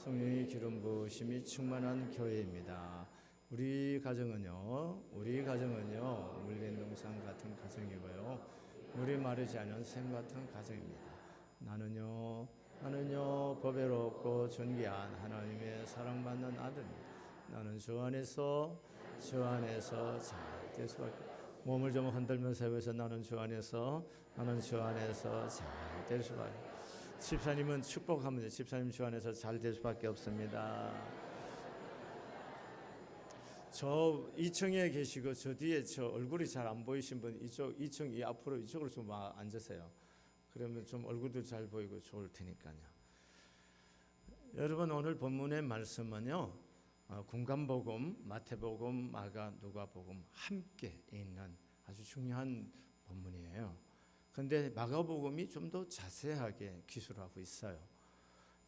성령의 기름 부으심이 충만한 교회입니다. 우리 가정은요, 우리 가정은요, 물린 동산 같은 가정이고요, 물이 마르지 않은 샘 같은 가정입니다. 나는요, 나는요, 법외롭고 존귀한 하나님의 사랑받는 아들입니다. 나는 주 안에서, 주 안에서 잘될 수밖에 몸을 좀 흔들면서 해보세요. 나는 주 안에서, 나는 주 안에서 잘될 수밖에. 집사님은 돼요. 집사님 주 안에서 잘 될 수밖에 없습니다. 저 2층에 계시고 저 뒤에 저 얼굴이 잘 안 보이신 분 이쪽 2층 이 앞으로 이쪽으로 좀 와- 앉으세요. 그러면 좀 얼굴도 잘 보이고 좋을 테니까요. 여러분 오늘 본문의 말씀은요. 어, 군간복음, 마태복음, 마가, 누가복음 함께 있는 아주 중요한 본문이에요. 그런데 마가복음이 좀 더 자세하게 기술하고 있어요.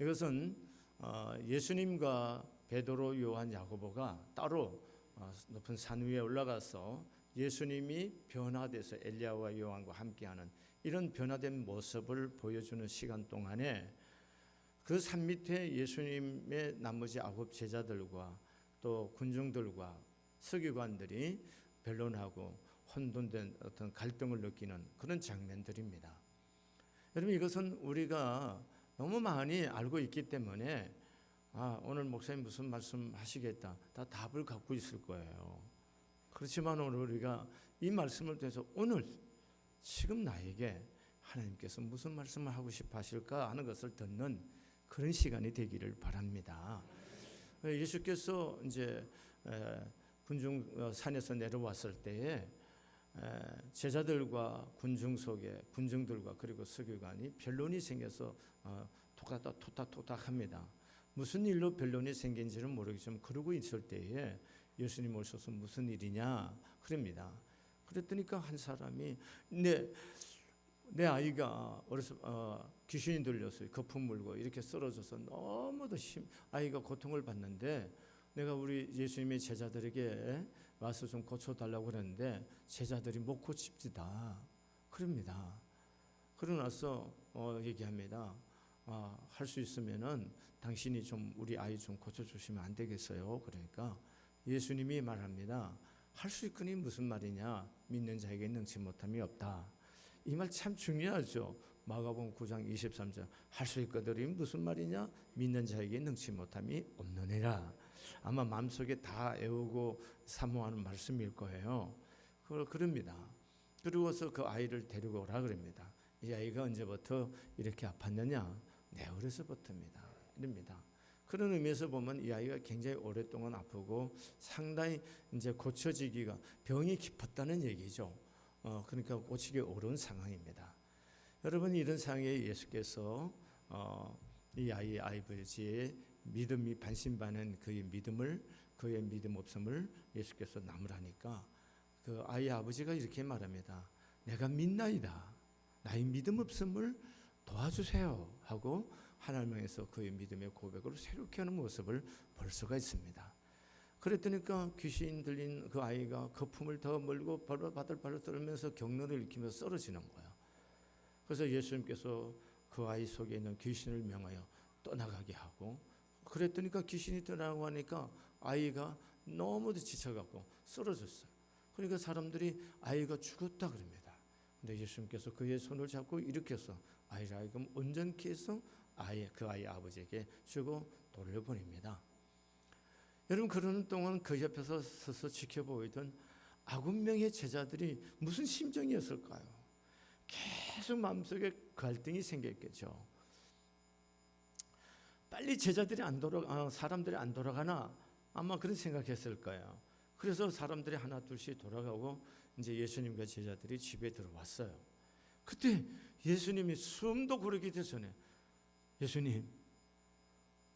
이것은 어, 예수님과 베드로, 요한, 야고보가 따로 어, 높은 산 위에 올라가서 예수님이 변화돼서 엘리야와 요한과 함께하는 이런 변화된 모습을 보여주는 시간 동안에 그 산 밑에 예수님의 나머지 아홉 제자들과 또 군중들과 서기관들이 변론하고 혼돈된 어떤 갈등을 느끼는 그런 장면들입니다. 여러분 이것은 우리가 너무 많이 알고 있기 때문에 아 오늘 목사님 무슨 말씀 하시겠다 다 답을 갖고 있을 거예요. 그렇지만 오늘 우리가 이 말씀을 통해서 오늘 지금 나에게 하나님께서 무슨 말씀을 하고 싶어 하실까 하는 것을 듣는 그런 시간이 되기를 바랍니다. 예수께서 이제 에, 군중 어, 산에서 내려왔을 때에 에, 제자들과 군중 속에 군중들과 그리고 서기관이 변론이 생겨서 어, 토닥토닥 토닥토닥합니다. 무슨 일로 변론이 생긴지는 모르겠지만 그러고 있을 때에 예수님 오셔서 무슨 일이냐 그럽니다. 그랬더니까 한 사람이 내, 내 아이가 어려서 어, 귀신이 들려서 거품 물고 이렇게 쓰러져서 너무도 심, 아이가 고통을 받는데 내가 우리 예수님의 제자들에게 와서 좀 고쳐달라고 그랬는데 제자들이 못 고칩니다. 그럽니다. 그러고 나서 어, 얘기합니다. 아, 할수 있으면은 당신이 좀 우리 아이 좀 고쳐주시면 안 되겠어요? 그러니까 예수님이 말합니다. 할 수 있거니 무슨 말이냐? 믿는 자에게 능치 못함이 없다. 이 말 참 중요하죠. 마가복음 9장 23절 할 수 있거들이 무슨 말이냐? 믿는 자에게 능치 못함이 없느니라. 아마 마음속에 다 외우고 사모하는 말씀일 거예요. 그 그럽니다. 그러고서 그 아이를 데리고 오라 그럽니다. 이 아이가 언제부터 이렇게 아팠느냐? 네, 어려서부터입니다. 이럽니다. 그런 의미에서 보면 이 아이가 굉장히 오랫동안 아프고 상당히 이제 고쳐지기가 병이 깊었다는 얘기죠. 어, 그러니까 고치기 어려운 상황입니다. 여러분 이런 상황에 예수께서 어, 이 아이의 아버지의 믿음이 반신반한 그의 믿음을 그의 믿음 없음을 예수께서 나무라니까 그 아이의 아버지가 이렇게 말합니다. 내가 믿나이다. 나의 믿음 없음을 도와주세요 하고 하나님에서 그의 믿음의 고백으로 새롭게 하는 모습을 볼 수가 있습니다. 그랬더니까 귀신 들린 그 아이가 거품을 더 물고 바들바들 떨면서 경련을 일으키면서 쓰러지는 거예요. 그래서 예수님께서 그 아이 속에 있는 귀신을 명하여 떠나가게 하고 그랬더니까 귀신이 떠나고 하니까 아이가 너무도 지쳐갖고 쓰러졌어요. 그러니까 사람들이 아이가 죽었다 그럽니다. 근데 예수님께서 그의 손을 잡고 일으켜서 아이를 하여금 온전케 해서 아이 그 아이 아버지에게 주고 돌려보냅니다. 여러분 그러는 동안 그 옆에서 서서 지켜보이던 아홉 명의 제자들이 무슨 심정이었을까요? 계속 마음속에 갈등이 생겼겠죠. 빨리 제자들이 안 돌아 아, 사람들이 안 돌아가나 아마 그런 생각했을 거예요. 그래서 사람들이 하나 둘씩 돌아가고 이제 예수님과 제자들이 집에 들어왔어요. 그때 예수님이 숨도 고르기 전에 예수님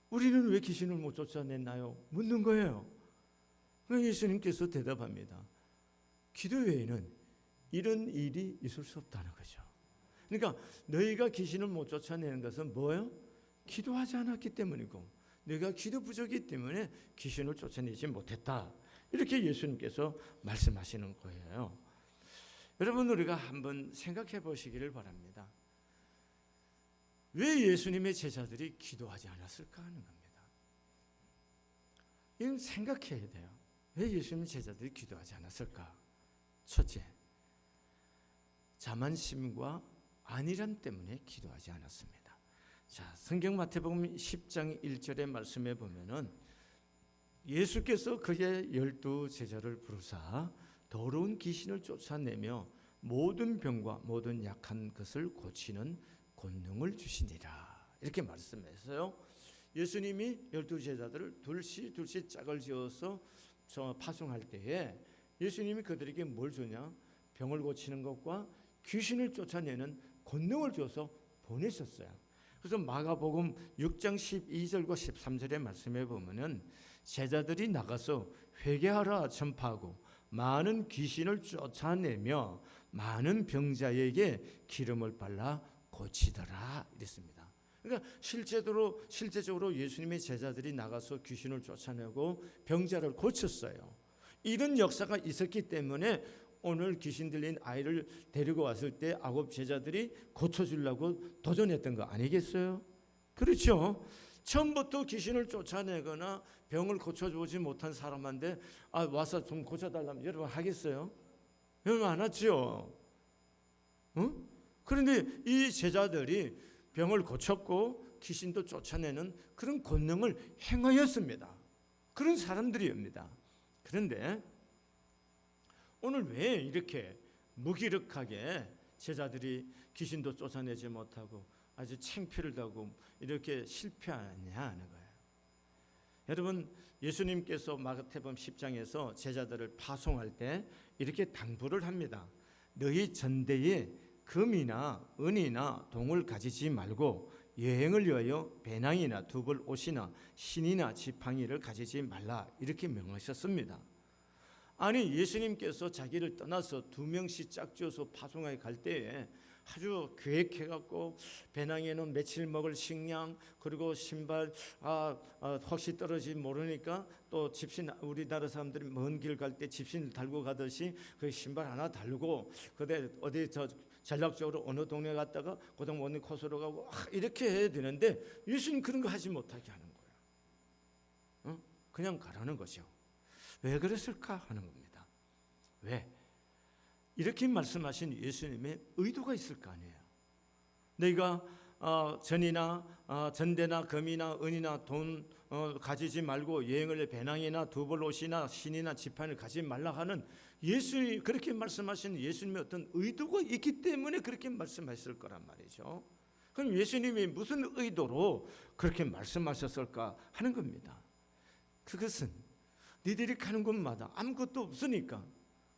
우리는 왜 귀신을 못 쫓아냈나요? 묻는 거예요. 그 예수님께서 대답합니다. 기도 외에는 이런 일이 있을 수 없다는 거죠. 그러니까 너희가 귀신을 못 쫓아내는 것은 뭐예요? 기도하지 않았기 때문이고 내가 기도 부족이기 때문에 귀신을 쫓아내지 못했다. 이렇게 예수님께서 말씀하시는 거예요. 여러분 우리가 한번 생각해 보시기를 바랍니다. 왜 예수님의 제자들이 기도하지 않았을까 하는 겁니다. 이건 생각해야 돼요. 왜 예수님 제자들이 기도하지 않았을까? 첫째, 자만심과 안일함 때문에 기도하지 않았습니다. 자, 성경 마태복음 10장 1절의 말씀에 보면은 예수께서 그의 열두 제자를 부르사 더러운 귀신을 쫓아내며 모든 병과 모든 약한 것을 고치는 권능을 주시니라 이렇게 말씀했어요. 예수님이 열두 제자들을 둘씩 둘씩 짝을 지어서 저 파송할 때에 예수님이 그들에게 뭘 주냐? 병을 고치는 것과 귀신을 쫓아내는 권능을 줘서 보내셨어요. 그래서 마가복음 6장 12절과 13절의 말씀에 보면은 제자들이 나가서 회개하라 전파하고 많은 귀신을 쫓아내며 많은 병자에게 기름을 발라 고치더라 이랬습니다. 그러니까 실제로 실제적으로 예수님의 제자들이 나가서 귀신을 쫓아내고 병자를 고쳤어요. 이런 역사가 있었기 때문에 오늘 귀신 들린 아이를 데리고 왔을 때 아홉 제자들이 고쳐주려고 도전했던 거 아니겠어요? 그렇죠. 처음부터 귀신을 쫓아내거나 병을 고쳐주지 못한 사람한테 아 와서 좀 고쳐달라면 여러분 하겠어요? 여러분 안 하죠. 응? 그런데 이 제자들이 병을 고쳤고 귀신도 쫓아내는 그런 권능을 행하였습니다. 그런 사람들이옵니다. 그런데 오늘 왜 이렇게 무기력하게 제자들이 귀신도 쫓아내지 못하고 아주 창피를 당고 이렇게 실패하냐 하는 거예요. 여러분 예수님께서 마가복음 10장에서 제자들을 파송할 때 이렇게 당부를 합니다. 너희 전대에 금이나 은이나 동을 가지지 말고 여행을 위하여 배낭이나 두벌 옷이나 신이나 지팡이를 가지지 말라 이렇게 명하셨습니다. 아니 예수님께서 자기를 떠나서 두 명씩 짝지어서 파송하게 갈 때에 아주 계획해 갖고 배낭에는 며칠 먹을 식량 그리고 신발 아, 아 혹시 떨어지 모르니까 또 집신 우리나라 사람들이 먼 길 갈 때 집신을 달고 가듯이 그 신발 하나 달고 그대 어디 저 전략적으로 어느 동네 갔다가 고등 원리 코스로 가고 아, 이렇게 해야 되는데 예수님 그런 거 하지 못하게 하는 거예요. 어? 그냥 가라는 거죠. 왜 그랬을까 하는 겁니다. 왜? 이렇게 말씀하신 예수님의 의도가 있을 거 아니에요. 내가 어, 전이나 어, 전대나 금이나 은이나 돈 어, 가지지 말고 여행을 배낭이나 두벌 옷이나 신이나 지판을 가지지 말라 하는 예수님 그렇게 말씀하신 예수님의 어떤 의도가 있기 때문에 그렇게 말씀하셨을 거란 말이죠. 그럼 예수님이 무슨 의도로 그렇게 말씀하셨을까 하는 겁니다. 그것은 니들이 가는 곳마다 아무것도 없으니까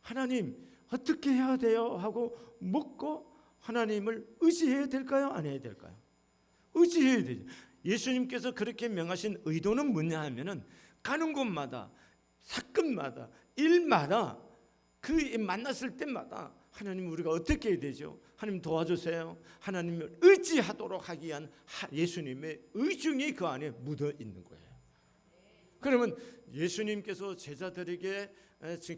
하나님 어떻게 해야 돼요? 하고 묻고 하나님을 의지해야 될까요? 안 해야 될까요? 의지해야 되죠. 예수님께서 그렇게 명하신 의도는 뭐냐 하면은 가는 곳마다 사건마다 일마다 그 만났을 때마다 하나님 우리가 어떻게 해야 되죠? 하나님 도와주세요. 하나님을 의지하도록 하기 위한 예수님의 의중이 그 안에 묻어 있는 거예요. 그러면 예수님께서 제자들에게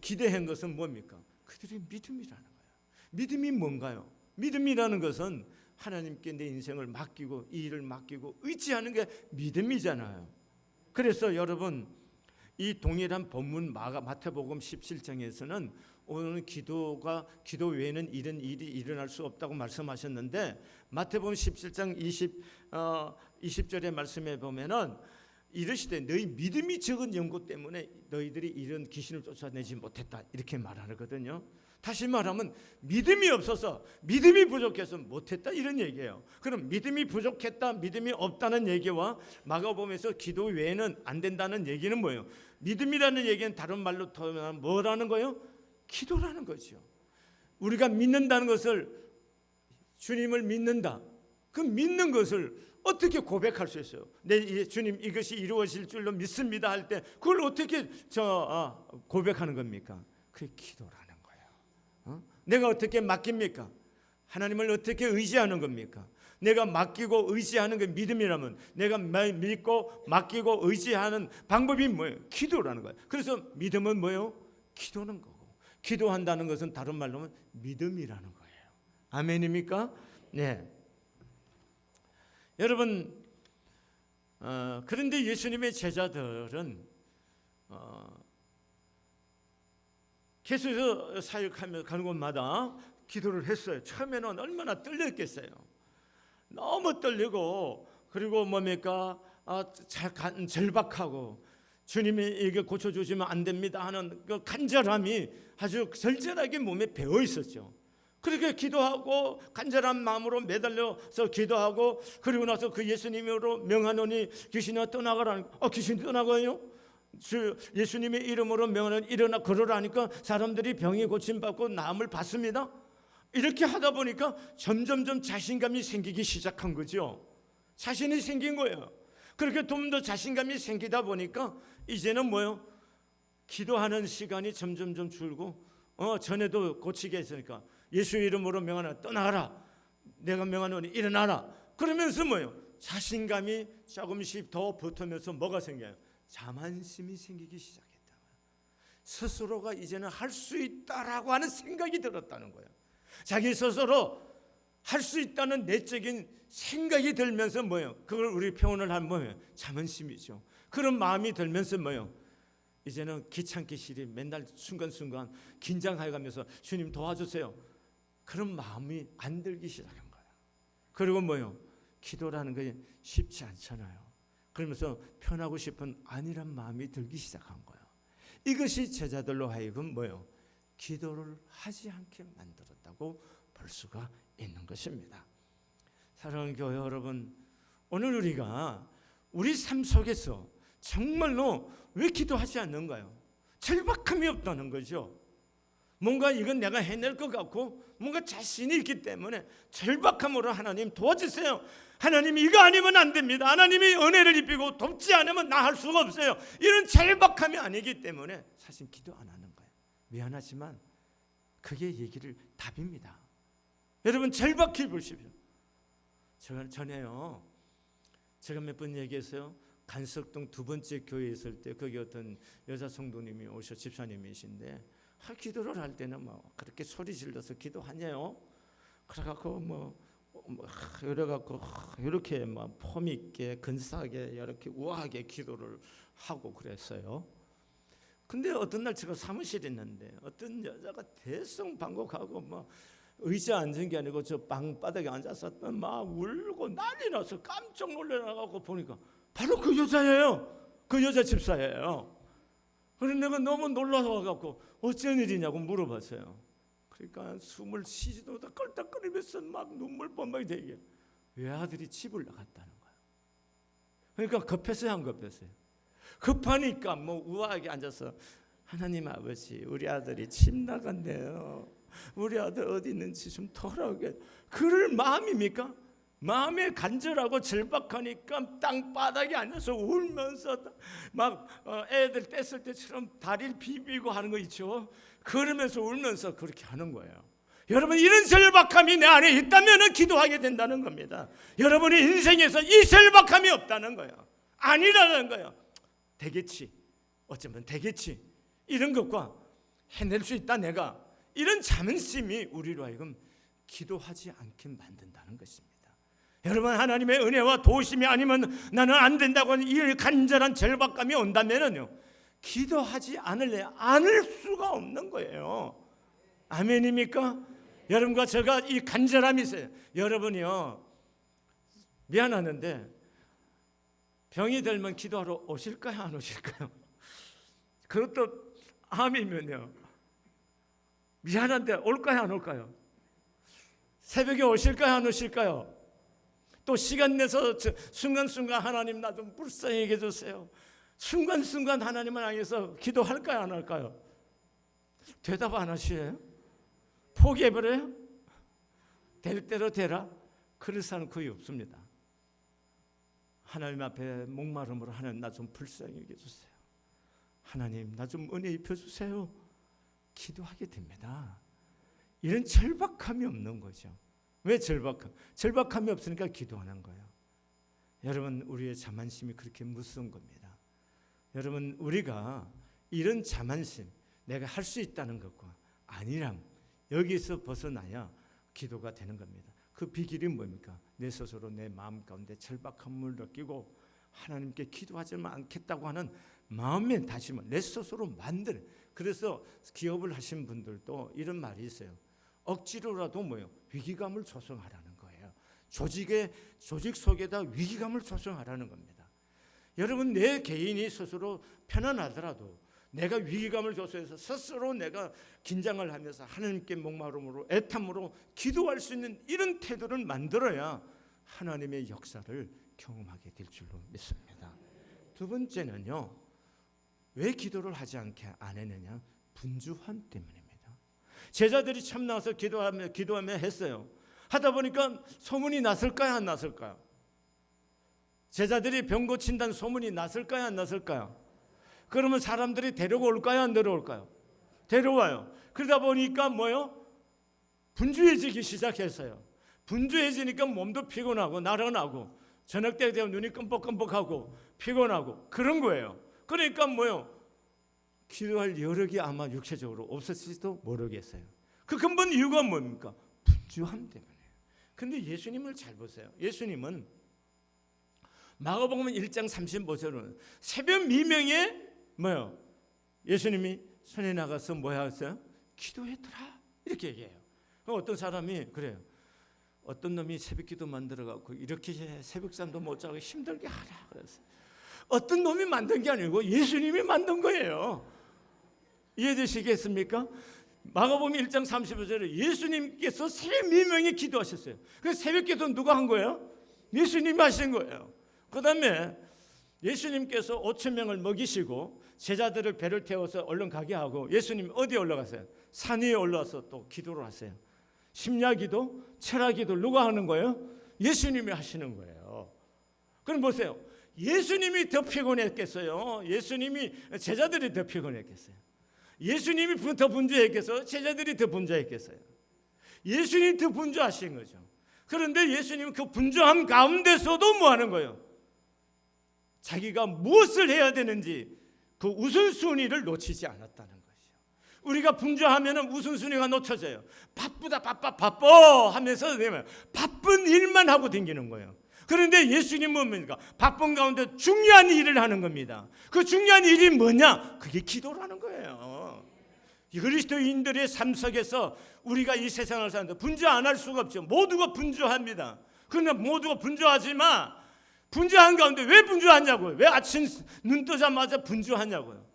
기대한 것은 뭡니까? 그들의 믿음이라는 거예요. 믿음이 뭔가요? 믿음이라는 것은 하나님께 내 인생을 맡기고 이 일을 맡기고 의지하는 게 믿음이잖아요. 그래서 여러분 이 동일한 본문 마태복음 17장에서는 오늘 기도가 기도 외에는 이런 일이 일어날 수 없다고 말씀하셨는데 마태복음 17장 20 어, 20절의 말씀에 보면은 이르시되 너희 믿음이 적은 연고 때문에 너희들이 이런 귀신을 쫓아내지 못했다 이렇게 말하거든요. 다시 말하면 믿음이 없어서 믿음이 부족해서 못했다 이런 얘기예요. 그럼 믿음이 부족했다, 믿음이 없다는 얘기와 마가복음에서 기도 외에는 안 된다는 얘기는 뭐예요? 믿음이라는 얘기는 다른 말로 표현하면 뭐라는 거예요? 기도라는 거죠. 우리가 믿는다는 것을 주님을 믿는다. 그 믿는 것을 어떻게 고백할 수 있어요? 내 주님 이것이 이루어질 줄로 믿습니다 할 때 그걸 어떻게 저 아, 고백하는 겁니까? 그 기도라는 거예요. 어? 내가 어떻게 맡깁니까? 하나님을 어떻게 의지하는 겁니까? 내가 맡기고 의지하는 게 믿음이라면 내가 믿고 맡기고 의지하는 방법이 뭐예요? 기도라는 거예요. 그래서 믿음은 뭐예요? 기도는 거고 기도한다는 것은 다른 말로 하면 믿음이라는 거예요. 아멘입니까? 네. 여러분 어, 그런데 예수님의 제자들은 어, 계속해서 사역하며 가는 곳마다 기도를 했어요. 처음에는 얼마나 떨렸겠어요. 너무 떨리고 그리고 뭡니까 아, 절박하고 주님이 이게 고쳐주시면 안 됩니다 하는 그 간절함이 아주 절절하게 몸에 배어 있었죠. 그렇게 기도하고 간절한 마음으로 매달려서 기도하고 그리고 나서 그 예수님으로 명하노니 귀신아 떠나가라는 아 귀신이 떠나가요? 주 예수님의 이름으로 명하는 일어나 걸으라니까 사람들이 병이 고침 받고 나음을 받습니다. 이렇게 하다 보니까 점점점 자신감이 생기기 시작한 거죠. 자신이 생긴 거예요. 그렇게 좀 더 자신감이 생기다 보니까 이제는 뭐요? 기도하는 시간이 점점점 줄고 어 전에도 고치게 했으니까 예수 이름으로 명하나 떠나가라. 내가 명하노니 일어나라. 그러면서 뭐요? 자신감이 조금씩 더 붙으면서 뭐가 생겨요? 자만심이 생기기 시작했다. 스스로가 이제는 할 수 있다라고 하는 생각이 들었다는 거예요. 자기 스스로 할 수 있다는 내적인 생각이 들면서 뭐예요? 그걸 우리 표현을 하면 뭐예요? 자만심이죠. 그런 마음이 들면서 뭐예요? 이제는 귀찮기 싫이 맨날 순간순간 긴장해 가면서 주님 도와주세요. 그런 마음이 안 들기 시작한 거예요. 그리고 뭐요? 기도라는 게 쉽지 않잖아요. 그러면서 편하고 싶은 아니란 마음이 들기 시작한 거예요. 이것이 제자들로 하여금 뭐요? 기도를 하지 않게 만들었다고 볼 수가 있는 것입니다. 사랑하는 교회 여러분, 오늘 우리가 우리 삶 속에서 정말로 왜 기도하지 않는가요? 절박함이 없다는 거죠. 뭔가 이건 내가 해낼 것 같고 뭔가 자신이 있기 때문에 절박함으로 하나님 도와주세요. 하나님 이거 아니면 안 됩니다. 하나님이 은혜를 입히고 돕지 않으면 나 할 수가 없어요. 이런 절박함이 아니기 때문에 사실 기도 안 하는 거예요. 미안하지만 그게 얘기를 답입니다. 여러분 절박히 보십시오. 제가 전에요. 제가 몇 번 얘기했어요. 간석동 두 번째 교회에 있을 때 거기 어떤 여자 성도님이 오셔 집사님이신데 하, 기도를 할 때는 뭐 그렇게 소리 질러서 기도하냐요. 그래갖고 뭐, 뭐 하, 이래갖고 하, 이렇게 막폼 있게 근사하게 이렇게 우아하게 기도를 하고 그랬어요. 근데 어떤 날 제가 사무실에 있는데 어떤 여자가 대성방곡하고 뭐 의자 앉은 게 아니고 저 방바닥에 앉아서 막 울고 난리 나서 깜짝 놀래가지고 보니까 바로 그 여자예요. 그 여자 집사예요. 그래서 내가 너무 놀라서 갖고 어쩐 일이냐고 물어봤어요. 그러니까 숨을 쉬지도 못하고 껄떡거리면서 막 눈물 뻔뻔히 되게 외아들이 집을 나갔다는 거야. 그러니까 급했어요, 안 급했어요? 급하니까 뭐 우아하게 앉아서 하나님 아버지 우리 아들이 집 나간대요. 우리 아들 어디 있는지 좀 돌아오게. 그럴 마음입니까? 마음에 간절하고 절박하니까 땅바닥에 앉아서 울면서 막 어, 애들 뗐을 때처럼 다리를 비비고 하는 거 있죠. 그러면서 울면서 그렇게 하는 거예요. 여러분 이런 절박함이 내 안에 있다면 기도하게 된다는 겁니다. 여러분의 인생에서 이 절박함이 없다는 거예요. 아니라는 거예요. 되겠지. 어쩌면 되겠지. 이런 것과 해낼 수 있다 내가 이런 자만심이 우리로 하여금 기도하지 않게 만든다는 것입니다. 여러분 하나님의 은혜와 도우심이 아니면 나는 안 된다고 하는 이 간절한 절박감이 온다면은요 기도하지 않을래 않을 수가 없는 거예요. 아멘입니까? 여러분과 제가 이 간절함이 있어요. 여러분이요 미안하는데 병이 들면 기도하러 오실까요 안 오실까요? 그것도 암이면요 미안한데 올까요 안 올까요? 새벽에 오실까요 안 오실까요? 또 시간 내서 순간순간 하나님 나 좀 불쌍히 해 주세요. 순간순간 하나님을 향해서 기도할까요 안 할까요? 대답 안 하시에요? 포기해버려요? 될 대로 되라? 그럴 사람 거의 없습니다. 하나님 앞에 목마름으로 하나님 나 좀 불쌍히 해주세요. 하나님 나 좀 은혜 입혀주세요. 기도하게 됩니다. 이런 절박함이 없는 거죠. 왜 절박함? 절박함이 없으니까 기도하는 거예요. 여러분 우리의 자만심이 그렇게 무서운 겁니다. 여러분 우리가 이런 자만심, 내가 할 수 있다는 것과 아니람 여기서 벗어나야 기도가 되는 겁니다. 그 비결이 뭡니까? 내 스스로 내 마음 가운데 절박함을 느끼고 하나님께 기도하지 않겠다고 하는 마음의 다짐을 내 스스로 만들. 그래서 기업을 하신 분들도 이런 말이 있어요. 억지로라도 뭐요 위기감을 조성하라는 거예요. 조직의 조직 속에다 위기감을 조성하라는 겁니다. 여러분 내 개인이 스스로 편안하더라도 내가 위기감을 조성해서 스스로 내가 긴장을 하면서 하나님께 목마름으로 애탐으로 기도할 수 있는 이런 태도를 만들어야 하나님의 역사를 경험하게 될 줄로 믿습니다. 두 번째는요. 왜 기도를 하지 않게 안 했느냐? 분주함 때문입니다. 제자들이 참 나와서 기도하며 기도하며 했어요. 하다 보니까 소문이 났을까요, 안 났을까요? 제자들이 병 고친다는 소문이 났을까요, 안 났을까요? 그러면 사람들이 데려올까요, 안 데려올까요? 데려와요. 그러다 보니까 뭐요? 분주해지기 시작했어요. 분주해지니까 몸도 피곤하고 나른하고 저녁 때 되면 눈이 끔뻑끔뻑하고 피곤하고 그런 거예요. 그러니까 뭐요? 기도할 여력이 아마 육체적으로 없었을지도 모르겠어요. 그 근본 이유가 뭡니까? 분주함 때문에. 근데 예수님을 잘 보세요. 예수님은 마가복음 1장 35절은 새벽 미명에 뭐요? 예수님이 산에 나가서 뭐 하셨어요? 기도했더라. 이렇게 얘기해요. 어떤 사람이 그래요. 어떤 놈이 새벽기도 만들어 갖고 이렇게 새벽잠도 못 자고 힘들게 하라 그랬어요. 어떤 놈이 만든 게 아니고 예수님이 만든 거예요. 이해되시겠습니까? 마가복음 1장 35절에 예수님께서 새벽 미명에 기도하셨어요. 그 새벽 기도 누가 한 거예요? 예수님이 하신 거예요. 그다음에 예수님께서 5천 명을 먹이시고 제자들을 배를 태워서 얼른 가게 하고 예수님 어디에 올라가세요? 산 위에 올라와서 또 기도를 하세요. 심야기도, 철학기도 누가 하는 거예요? 예수님이 하시는 거예요. 그럼 보세요. 예수님이 더 피곤했겠어요. 예수님이 제자들이 더 피곤했겠어요. 예수님이 더 분주했겠어요. 제자들이 더 분주했겠어요. 예수님이 더 분주하신 거죠. 그런데 예수님은 그 분주함 가운데서도 뭐 하는 거예요? 자기가 무엇을 해야 되는지 그 우선순위를 놓치지 않았다는 것이죠. 우리가 분주하면은 우선순위가 놓쳐져요. 바쁘다 바빠 바빠 하면서 바쁜 일만 하고 댕기는 거예요. 그런데 예수님은 뭡니까? 바쁜 가운데 중요한 일을 하는 겁니다. 그 중요한 일이 뭐냐? 그게 기도라는 거예요. 이 그리스도인들의 삶 속에서 우리가 이 세상을 사는데 분주 안 할 수가 없죠. 모두가 분주합니다. 그러나 모두가 분주하지만 분주한 가운데 왜 분주하냐고요? 왜 아침 눈 뜨자마자 분주하냐고요?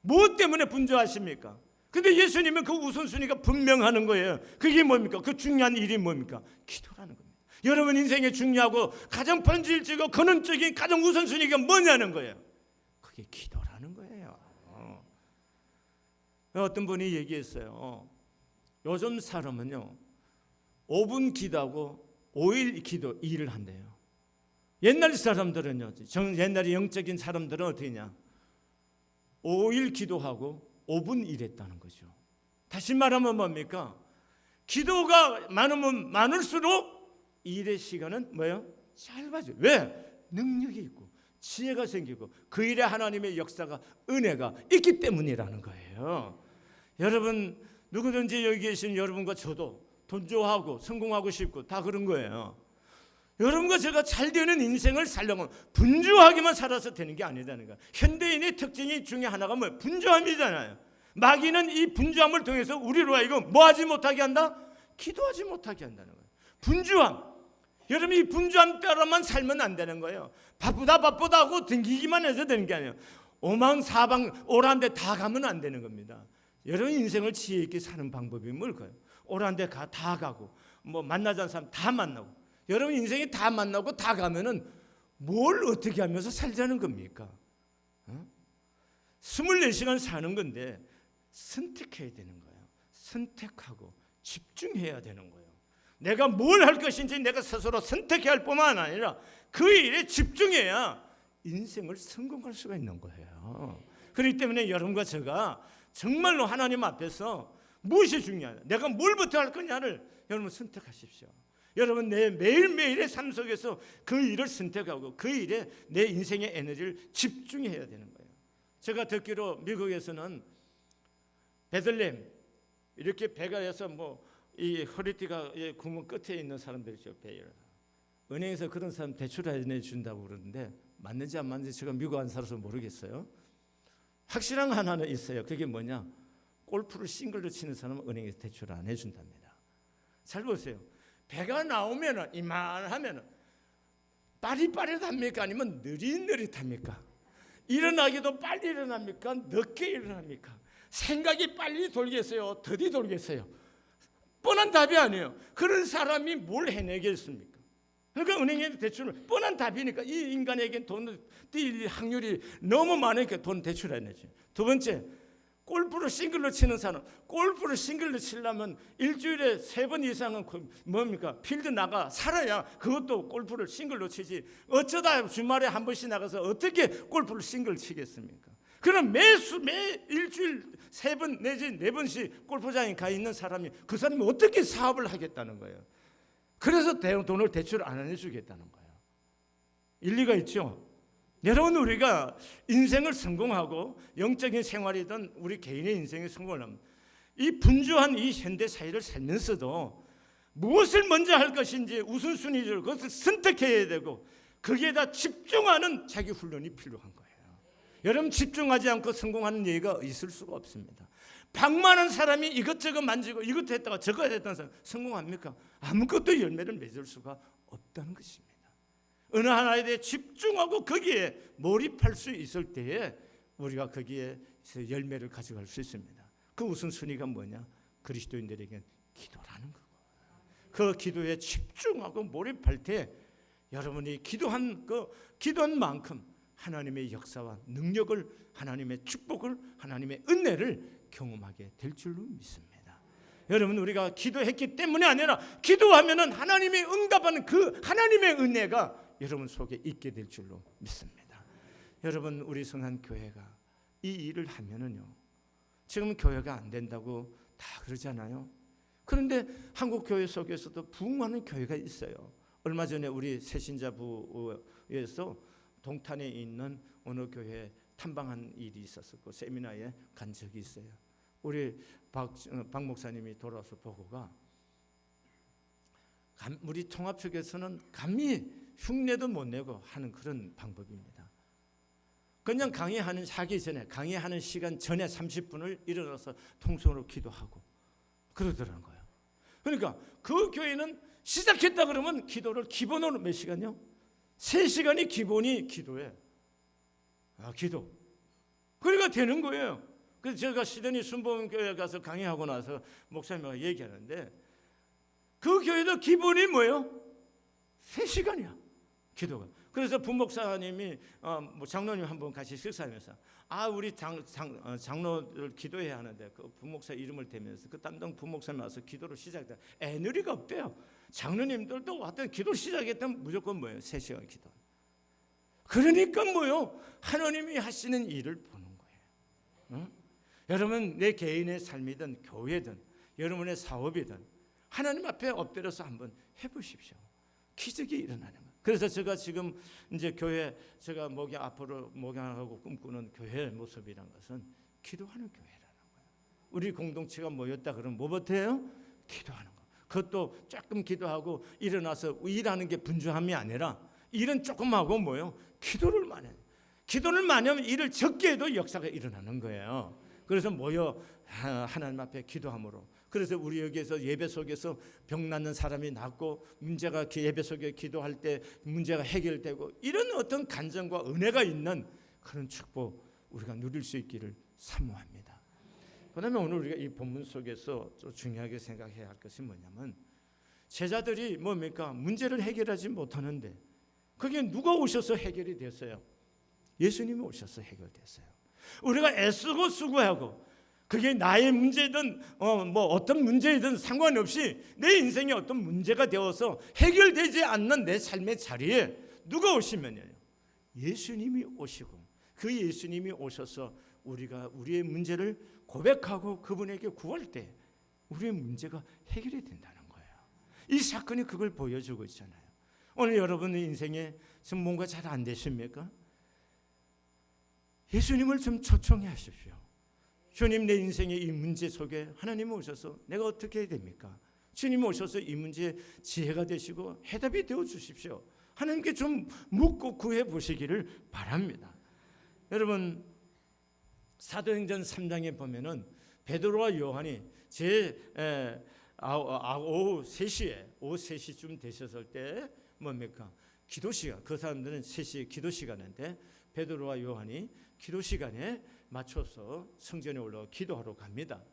무엇 때문에 분주하십니까? 근데 예수님은 그 우선순위가 분명하는 거예요. 그게 뭡니까? 그 중요한 일이 뭡니까? 기도라는 겁니다. 여러분 인생에 중요하고 가장 본질적이고 근원적인 가장 우선순위가 뭐냐는 거예요. 그게. 어. 어떤 분이 얘기했어요. 어. 요즘 사람은요. 5분 기도하고 5일 기도 일을 한대요. 옛날 사람들은요. 정, 옛날에 영적인 사람들은 어떻게냐? 5일 기도하고 5분 일했다는 거죠. 다시 말하면 뭡니까? 기도가 많으면 많을수록 일의 시간은 뭐예요? 짧아져요. 왜? 능력이 있고 지혜가 생기고 그 일에 하나님의 역사가 은혜가 있기 때문이라는 거예요. 여러분 누구든지 여기 계신 여러분과 저도 돈 좋아하고 성공하고 싶고 다 그런 거예요. 여러분과 제가 잘 되는 인생을 살려면 분주하게만 살아서 되는 게 아니다는 거예요. 현대인의 특징이 중에 하나가 뭐예요? 분주함이잖아요. 마귀는 이 분주함을 통해서 우리로 하여금 뭐 하지 못하게 한다? 기도하지 못하게 한다는 거예요. 분주함. 여러분 이 분주함 따라만 살면 안 되는 거예요. 바쁘다 바쁘다 하고 등기기만 해서 되는 게 아니에요. 오망 사방 오란 데 다 가면 안 되는 겁니다. 여러분 인생을 지혜 있게 사는 방법이 뭘까요? 오란 데 가 다 가고 뭐 만나자는 사람 다 만나고 여러분 인생이 다 만나고 다 가면은 뭘 어떻게 하면서 살자는 겁니까? 어? 24시간 사는 건데 선택해야 되는 거예요. 선택하고 집중해야 되는 거예요. 내가 뭘 할 것인지 내가 스스로 선택해야 할 뿐만 아니라 그 일에 집중해야 인생을 성공할 수가 있는 거예요. 그렇기 때문에 여러분과 제가 정말로 하나님 앞에서 무엇이 중요하냐, 내가 뭘부터 할 거냐를 여러분 선택하십시오. 여러분 내 매일매일의 삶 속에서 그 일을 선택하고 그 일에 내 인생의 에너지를 집중해야 되는 거예요. 제가 듣기로 미국에서는 베들렘 이렇게 배가 해서 뭐 이 허리띠가 구멍 끝에 있는 사람들이죠 배열. 은행에서 그런 사람 대출 안 해준다고 그러는데 맞는지 안 맞는지 제가 미국 안 살아서 모르겠어요. 확실한 거 하나는 있어요. 그게 뭐냐? 골프를 싱글로 치는 사람은 은행에서 대출 안 해준답니다. 잘 보세요. 배가 나오면은 이만하면은 빠릿빠릿합니까? 아니면 느릿느릿합니까? 일어나기도 빨리 일어납니까? 늦게 일어납니까? 생각이 빨리 돌겠어요? 더디 돌겠어요? 뻔한 답이 아니에요. 그런 사람이 뭘 해내겠습니까? 그러니까 은행에 대출을 뻔한 답이니까 이 인간에겐 돈을 뛸 확률이 너무 많으니까 돈 대출해내지. 두 번째, 골프를 싱글로 치는 사람, 골프를 싱글로 치려면 일주일에 세 번 이상은 그 뭡니까 필드 나가 살아야 그것도 골프를 싱글로 치지. 어쩌다 주말에 한 번씩 나가서 어떻게 골프를 싱글 치겠습니까? 그럼 매수 매 일주일 세 번 내지 네 번씩 골프장에 가 있는 사람이 그 사람이 어떻게 사업을 하겠다는 거예요. 그래서 대- 돈을 대출 안 해주겠다는 거예요. 일리가 있죠. 여러분 우리가 인생을 성공하고 영적인 생활이든 우리 개인의 인생에 성공을 하면 이 분주한 이 현대 사회를 살면서도 무엇을 먼저 할 것인지 우선순위를 그것을 선택해야 되고 거기에다 집중하는 자기 훈련이 필요한 거예요. 여러분 집중하지 않고 성공하는 예가 있을 수가 없습니다. 방만한 사람이 이것저것 만지고 이것 했다가 저것 했다는 사람 성공합니까? 아무것도 열매를 맺을 수가 없다는 것입니다. 어느 하나에 대해 집중하고 거기에 몰입할 수 있을 때에 우리가 거기에 열매를 가져갈 수 있습니다. 그 우선순위가 뭐냐? 그리스도인들에게 기도라는 거고. 그 기도에 집중하고 몰입할 때 여러분이 기도한 그 기도한 만큼 하나님의 역사와 능력을 하나님의 축복을 하나님의 은혜를 경험하게 될 줄로 믿습니다. 여러분 우리가 기도했기 때문이 아니라 기도하면은 하나님이 응답하는 그 하나님의 은혜가 여러분 속에 있게 될 줄로 믿습니다. 여러분 우리 성한 교회가 이 일을 하면은요. 지금 교회가 안 된다고 다 그러잖아요. 그런데 한국 교회 속에서도 부흥하는 교회가 있어요. 얼마 전에 우리 새신자부에서 동탄에 있는 어느 교회 탐방한 일이 있었고 세미나에 간 적이 있어요. 우리 박, 어, 박 목사님이 돌아와서 보고가 감- 우리 통합 측에서는 감히 흉내도 못 내고 하는 그런 방법입니다. 그냥 강의하는 하기 전에 강의하는 시간 전에 30분을 일어나서 통성으로 기도하고 그러더라는 거예요. 그러니까 그 교회는 시작했다 그러면 기도를 기본으로 몇 시간요? 세 시간이 기본이 기도에 아 기도. 그러니까 되는 거예요. 그래서 제가 시드니 순복음교회 가서 강의하고 나서 목사님과 얘기하는데 그 교회도 기본이 뭐예요? 세 시간이야 기도가. 그래서 부목사님이 어, 뭐 장로님 한 번 같이 식사하면서 아 우리 장, 장, 어, 장로를 기도해야 하는데 그 부목사 이름을 대면서 그 담당 부목사님 와서 기도를 시작했다. 애누리가 없대요. 장로님들도 왔던 기도 시작했다면 무조건 뭐예요? 세 시간 기도. 그러니까 뭐요? 하나님이 하시는 일을 보는 거예요. 응? 여러분 내 개인의 삶이든 교회든 여러분의 사업이든 하나님 앞에 엎드려서 한번 해보십시오. 기적이 일어나는 거예요. 그래서 제가 지금 이제 교회 제가 목이 앞으로 목양하고 꿈꾸는 교회의 모습이란 것은 기도하는 교회라는 거예요. 우리 공동체가 모였다 그러면 뭐부터요? 기도하는 거. 그것도 조금 기도하고 일어나서 일하는 게 분주함이 아니라 일은 조금 하고 뭐요? 기도를 많이 해요. 기도를 많이 하면 일을 적게 해도 역사가 일어나는 거예요. 그래서 모여 하- 하나님 앞에 기도함으로 그래서 우리 여기에서 예배 속에서 병 낫는 사람이 낫고 문제가 기- 예배 속에 기도할 때 문제가 해결되고 이런 어떤 간정과 은혜가 있는 그런 축복 우리가 누릴 수 있기를 사모합니다. 그다음에 오늘 우리가 이 본문 속에서 또 중요하게 생각해야 할 것이 뭐냐면 제자들이 뭡니까 문제를 해결하지 못하는데 그게 누가 오셔서 해결이 됐어요? 예수님이 오셔서 해결됐어요. 우리가 애쓰고 수고하고 그게 나의 문제든 어, 뭐 어떤 문제이든 상관없이 내 인생에 어떤 문제가 되어서 해결되지 않는 내 삶의 자리에 누가 오시면요 예수님이 오시고 그 예수님이 오셔서 우리가 우리의 문제를 고백하고 그분에게 구할 때 우리의 문제가 해결이 된다는 거예요. 이 사건이 그걸 보여주고 있잖아요. 오늘 여러분의 인생에 지금 뭔가 잘 안 되십니까? 예수님을 좀 초청해 하십시오. 주님 내 인생의 이 문제 속에 하나님 오셔서 내가 어떻게 해야 됩니까? 주님 오셔서 이 문제에 지혜가 되시고 해답이 되어 주십시오. 하나님께 좀 묻고 구해 보시기를 바랍니다. 여러분 사도행전 3장에 보면은 베드로와 요한이 제 에, 아, 아, 오후 3시에 오후 3시쯤 되셨을 때 뭡니까? 기도 시간. 그 사람들은 3시 기도 시간인데 베드로와 요한이 기도 시간에 맞춰서 성전에 올라가 기도하러 갑니다.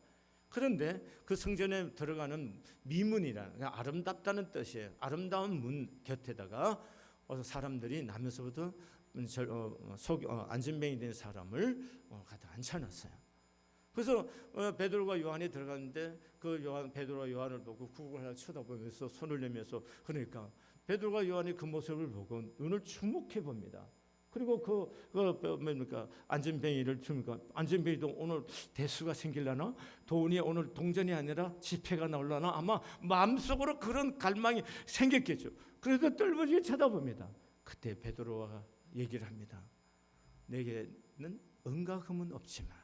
그런데 그 성전에 들어가는 미문이라는 아름답다는 뜻이에요. 아름다운 문 곁에다가 어서 사람들이 나면서부터 저, 어, 어, 속 어, 안전뱅이 된 사람을 어, 갖다 앉혀놨어요. 그래서 어, 베드로가 요한이 들어갔는데 그 요한 베드로가 요한을 보고 구글 하나 쳐다보면서 손을 내면서 그러니까 베드로가 요한이 그 모습을 보고 눈을 주목해 봅니다. 그리고 그, 그 뭡니까 안전뱅이를 주니까 안전뱅이도 오늘 대수가 생길라나 돈이 오늘 동전이 아니라 지폐가 나올라나 아마 마음속으로 그런 갈망이 생겼겠죠. 그래서 떨부지게 쳐다봅니다. 그때 베드로가 얘기를 합니다. 내게는 은과 금은 없지만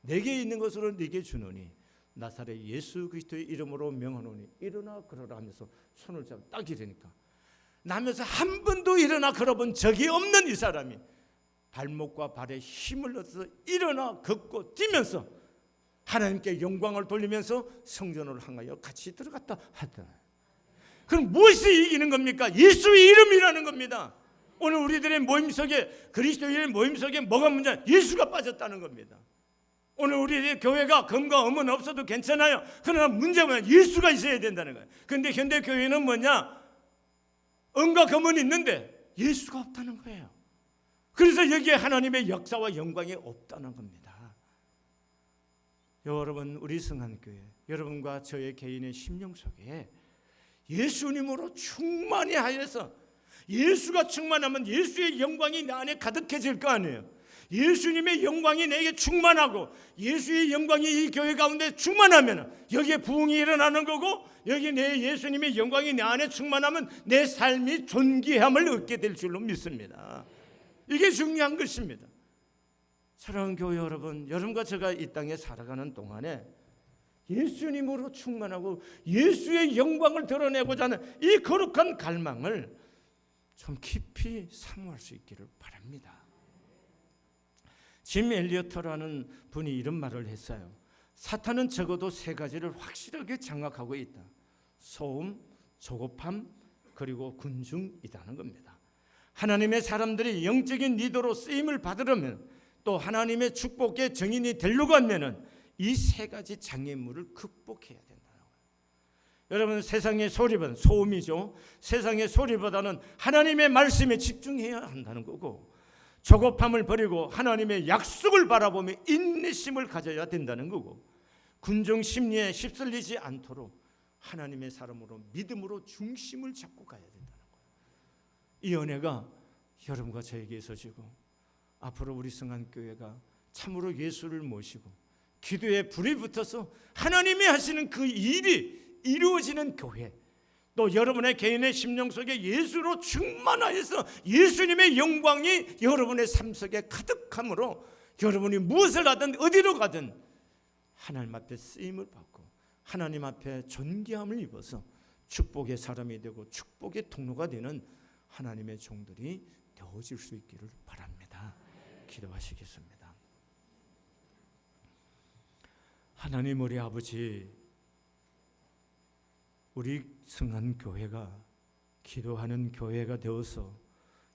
내게 있는 것으로 네게 주노니 나사렛 예수 그리스도의 이름으로 명하노니 일어나 걸어라 하면서 손을 잡아 딱 이러니까 나면서 한 번도 일어나 걸어본 적이 없는 이 사람이 발목과 발에 힘을 얻어서 일어나 걷고 뛰면서 하나님께 영광을 돌리면서 성전을 향하여 같이 들어갔다 하더라. 그럼 무엇이 이기는 겁니까? 예수의 이름이라는 겁니다. 오늘 우리들의 모임 속에 그리스도인의 모임 속에 뭐가 문제? 예수가 빠졌다는 겁니다. 오늘 우리 교회가 금과 음은 없어도 괜찮아요. 그러나 문제는 예수가 있어야 된다는 거예요. 근데 현대 교회는 뭐냐? 은과 금은 있는데 예수가 없다는 거예요. 그래서 여기에 하나님의 역사와 영광이 없다는 겁니다. 여러분 우리 성한교회 여러분과 저의 개인의 심령 속에 예수님으로 충만히 하여서 예수가 충만하면 예수의 영광이 내 안에 가득해질 거 아니에요. 예수님의 영광이 내게 충만하고 예수의 영광이 이 교회 가운데 충만하면 여기에 부흥이 일어나는 거고 여기 내 예수님의 영광이 내 안에 충만하면 내 삶이 존귀함을 얻게 될 줄로 믿습니다. 이게 중요한 것입니다. 사랑하는 교회 여러분, 여러분과 제가 이 땅에 살아가는 동안에 예수님으로 충만하고 예수의 영광을 드러내고자 하는 이 거룩한 갈망을 좀 깊이 사모할 수 있기를 바랍니다. 짐 엘리어터라는 분이 이런 말을 했어요. 사탄은 적어도 세 가지를 확실하게 장악하고 있다. 소음, 조급함, 그리고 군중이라는 겁니다. 하나님의 사람들이 영적인 리더로 쓰임을 받으려면 또 하나님의 축복의 정인이 되려고 하면은 이 세 가지 장애물을 극복해야 된다는 거예요. 여러분 세상의 소리보다는 소음이죠. 세상의 소리보다는 하나님의 말씀에 집중해야 한다는 거고 조급함을 버리고 하나님의 약속을 바라보며 인내심을 가져야 된다는 거고 군중 심리에 휩쓸리지 않도록 하나님의 사람으로 믿음으로 중심을 잡고 가야 된다는 거예요. 이 은혜가 여러분과 저에게 있어지고 앞으로 우리 성한 교회가 참으로 예수를 모시고 기도에 불이 붙어서 하나님이 하시는 그 일이 이루어지는 교회 또 여러분의 개인의 심령 속에 예수로 충만하여서 예수님의 영광이 여러분의 삶 속에 가득함으로 여러분이 무엇을 하든 어디로 가든 하나님 앞에 쓰임을 받고 하나님 앞에 존귀함을 입어서 축복의 사람이 되고 축복의 통로가 되는 하나님의 종들이 되어질 수 있기를 바랍니다. 기도하시겠습니다. 하나님 우리 아버지 우리 성한 교회가 기도하는 교회가 되어서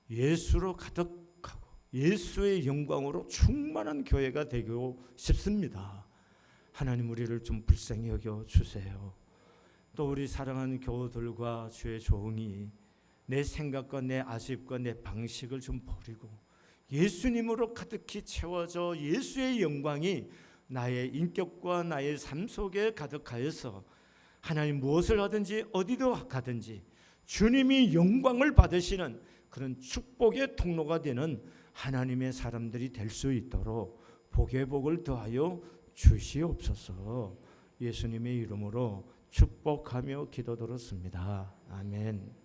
예수로 가득하고 예수의 영광으로 충만한 교회가 되고 싶습니다. 하나님 우리를 좀 불쌍히 여겨 주세요. 또 우리 사랑하는 교우들과 주의 종이 내 생각과 내 아쉽과 내 방식을 좀 버리고 예수님으로 가득히 채워져 예수의 영광이 나의 인격과 나의 삶 속에 가득하여서 하나님 무엇을 하든지 어디도 가든지 주님이 영광을 받으시는 그런 축복의 통로가 되는 하나님의 사람들이 될 수 있도록 복의 복을 더하여 주시옵소서. 예수님의 이름으로 축복하며 기도드렸습니다. 아멘.